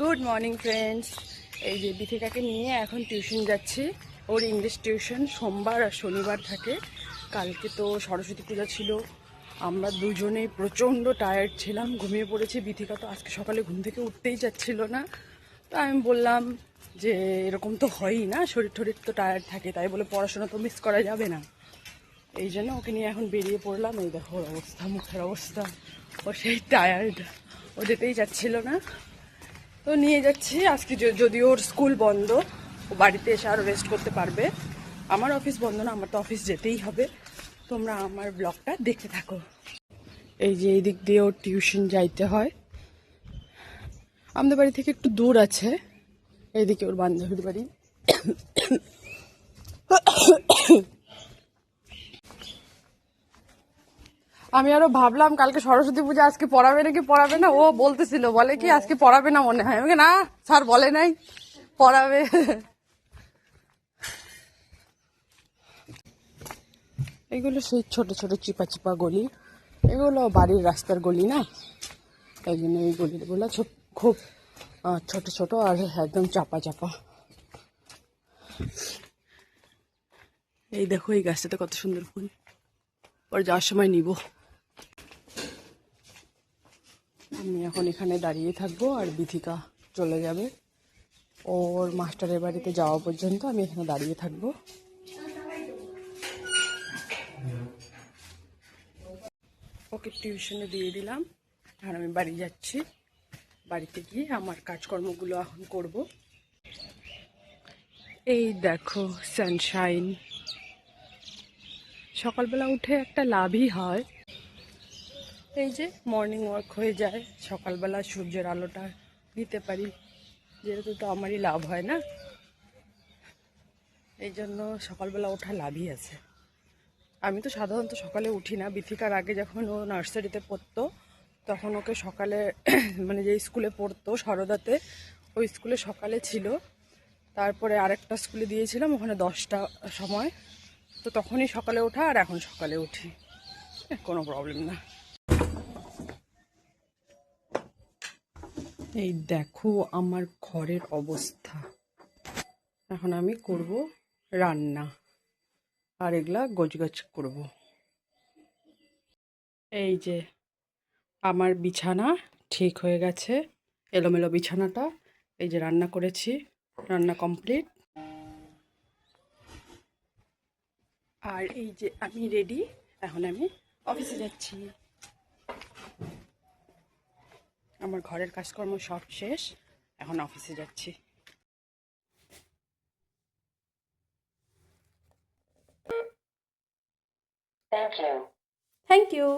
Good morning friends এই যে বিথিকাকে নিয়ে এখন টিউশন যাচ্ছি। ওর ইংলিশ টিউশন সোমবার আর শনিবার থাকে। কালকে তো সরস্বতী পূজা ছিল। আমরা দুজনেই প্রচণ্ড টায়ার্ড ছিলাম, ঘুমিয়ে পড়েছি। বিথিকা তো আজকে সকালে ঘুম থেকে উঠতেই যাচ্ছিল না। তো আমি বললাম যে, এরকম তো হয়ই না, শরীর টরীর তো টায়ার্ড থাকে, তাই বলে পড়াশোনা তো মিস করা যাবে না। এই জন্য ওকে নিয়ে এখন বেরিয়ে পড়লাম। এই দেখো ওর অবস্থা, মুখের অবস্থা। ও সেই টায়ার্ড ও যেতেই যাচ্ছিল না। তো নিয়ে যাচ্ছি। আজকে যদি ওর স্কুল বন্ধ, ও বাড়িতে এসে আরও রেস্ট করতে পারবে। আমার অফিস বন্ধ না, আমার তো অফিস যেতেই হবে। তোমরা আমার ব্লগটা দেখতে থাকো। এই যে এই দিক দিয়ে ওর টিউশন যাইতে হয়। আমাদের বাড়ি থেকে একটু দূর আছে। এইদিকে ওর বান্ধবীর বাড়ি। আমি আরও ভাবলাম কালকে সরস্বতী পূজা আজকে পড়াবে নাকি পড়াবে না? ও বলতেছিল বলে কি আজকে পড়াবে না মনে হয়? আমি বলি, না স্যার বলে নাই পড়াবে। এগুলো সেই ছোট ছোট চিপা চিপা গলি। এগুলো বাড়ির রাস্তার গলি না? তাই জন্য এই গলিগুলো খুব ছোট ছোট আর একদম চাপা চাপা। এই দেখো এই গাছটাতে কত সুন্দর ফুল। ওর যাওয়ার সময় নিব। আমি এখন এখানে দাঁড়িয়ে থাকব আর বিথিকা চলে যাবে। ওর মাস্টারের বাড়িতে যাওয়া পর্যন্ত আমি এখানে দাঁড়িয়ে থাকব। ওকে টিউশনে দিয়ে দিলাম। আর আমি বাড়ি যাচ্ছি। বাড়িতে গিয়ে আমার কাজকর্মগুলো এখন করব। এই দেখো সানশাইন সকালবেলা উঠে একটা লাভই হয়। এই যে মর্নিং ওয়াক হয়ে যায়, সকালবেলা সূর্যের আলোটা নিতে পারি, যেহেতু তো আমারই লাভ হয় না। এই জন্য সকালবেলা ওঠা লাভই আছে। আমি তো সাধারণত সকালে উঠি না, বিথিকার আগে যখন ও নার্সারিতে পড়তো, তখন ওকে সকালে মানে যে স্কুলে পড়তো, সরদাতে, ওই স্কুলে সকালে ছিল। তারপরে আরেকটা স্কুলে দিয়েছিলাম, ওখানে দশটা সময়। তো তখনই সকালে ওঠা আর এখন সকালে উঠি। কোনো প্রবলেম না। এই দেখো আমার ঘরের অবস্থা। এখন আমি করব রান্না। আর এগুলা গোছগাছ করব। এই যে আমার বিছানা ঠিক হয়ে গেছে, এলোমেলো বিছানাটা। এই যে রান্না করেছি, রান্না কমপ্লিট। আর এই যে আমি রেডি, এখন আমি অফিসে যাচ্ছি। আমার ঘরের কাজকর্ম সব শেষ। এখন অফিসে যাচ্ছি। Thank you. Thank you